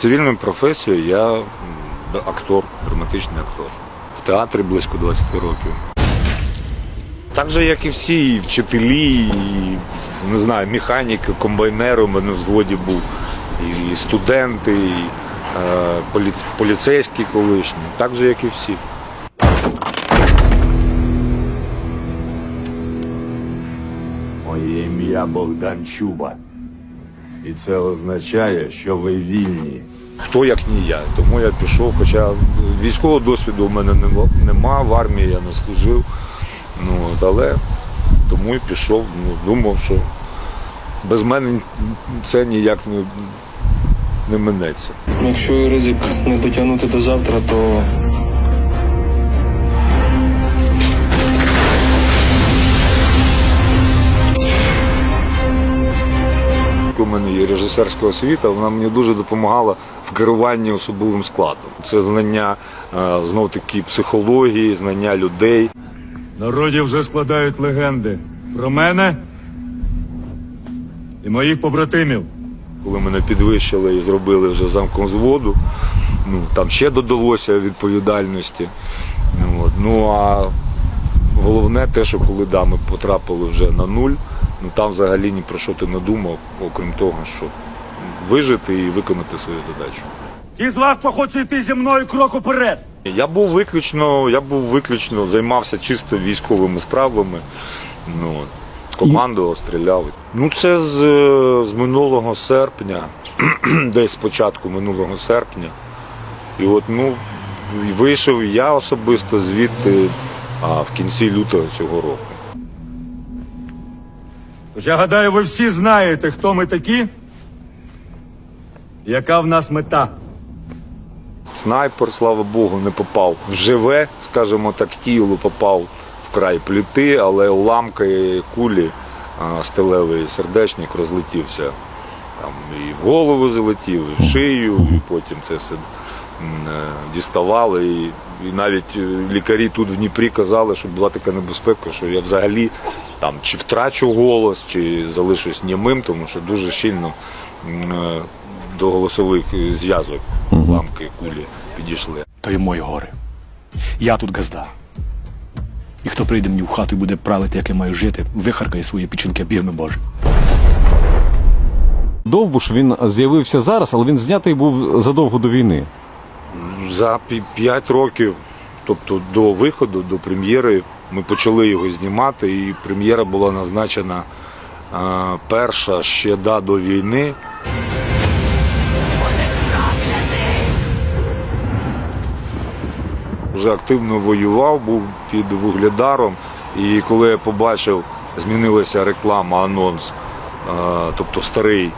цивільною професією я актор, драматичний актор. В театрі близько 20 років. Так же, як і всі, і вчителі, і не знаю, механіки, комбайнери у мене в згоді був, і студенти, і е, поліц- поліцейські колишні, так же, як і всі. Моє ім'я Богдан Чуба. І це означає, що ви вільні. Хто як не я. Тому я пішов, хоча військового досвіду у мене нема, нема в армії я не служив. Ну, от, але тому і пішов. Ну, думав, що без мене це ніяк не, не минеться. Якщо ризик не дотягнути до завтра, то мене є режисерська освіта, вона мені дуже допомагала в керуванні особовим складом. Це знання е, знов таки психології, знання людей. Народі вже складають легенди про мене і моїх побратимів. Коли мене підвищили і зробили вже замком зводу, ну там ще додалося відповідальності. Ну, от. ну а головне те, що коли да, ми потрапили вже на нуль, ну там взагалі ні про що ти не думав, окрім того, що вижити і виконати свою задачу. Ті з вас, хто хоче йти зі мною крок уперед. Я був виключно, я був виключно, займався чисто військовими справами. Ну, командував, стріляв. Ну, це з, з минулого серпня, десь з початку минулого серпня. І от, ну, вийшов я особисто звідти а, в кінці лютого цього року. Я гадаю, ви всі знаєте, хто ми такі, яка в нас мета. Снайпер, слава Богу, не попав живе, скажімо так, тіло попав в край пліти, але уламки кулі а, сталевий сердечник розлетівся. Там і в голову залетів, і в шию, і потім це все діставали. І, і навіть е, лікарі тут в Дніпрі казали, що була така небезпека, що я взагалі там чи втрачу голос, чи залишусь німим, тому що дуже щільно е, до голосових зв'язок уламки кулі підійшли. то й мої гори. Я тут газда. І хто прийде мені в хату і буде правити, як я маю жити, вихаркає свої печінки бігми Боже. Довбуш він з'явився зараз, але він знятий був задовго до війни. За пі- п'ять років, тобто до виходу, до прем'єри, ми почали його знімати, і прем'єра була назначена е, перша ще да, до війни. Вже активно воював, був під вугледаром. І коли я побачив, змінилася реклама, анонс, е, тобто старий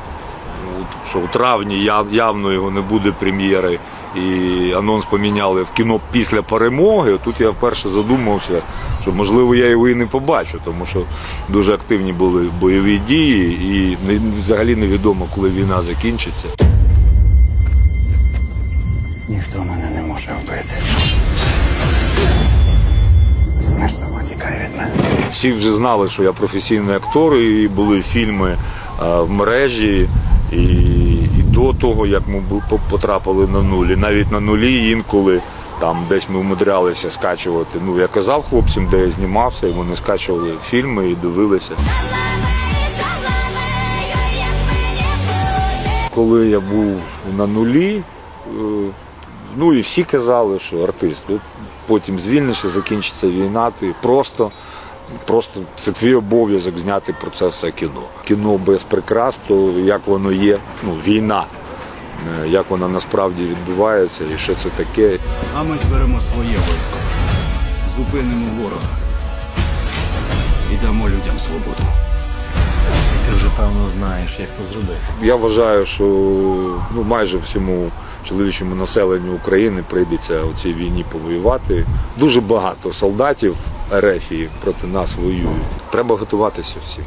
що у травні явно його не буде прем'єри, і анонс поміняли в кіно після перемоги. Тут я вперше задумався, що можливо я його і не побачу, тому що дуже активні були бойові дії, і взагалі невідомо, коли війна закінчиться. Ніхто мене не може вбити. Смерть сама тікає від мене. Всі вже знали, що я професійний актор, і були фільми в мережі. І, і до того, як ми по- потрапили на нулі, навіть на нулі інколи там десь ми вмудрялися скачувати. Ну я казав хлопцям, де я знімався, і вони скачували фільми і дивилися. Коли я був на нулі, е, ну і всі казали, що артист, от потім звільнишся, закінчиться війна, ти просто, просто це твій обов'язок зняти про це все кіно. Кіно без прикрас, то як воно є, ну, війна, е, як вона насправді відбувається і що це таке. А ми зберемо своє військо. Зупинимо ворога. І дамо людям свободу. Ти вже певно знаєш, як то зробити. Я вважаю, що ну, майже всьому чоловічому населенню України прийдеться у цій війні повоювати. Дуже багато солдатів РФ проти нас воюють. Треба готуватися всім.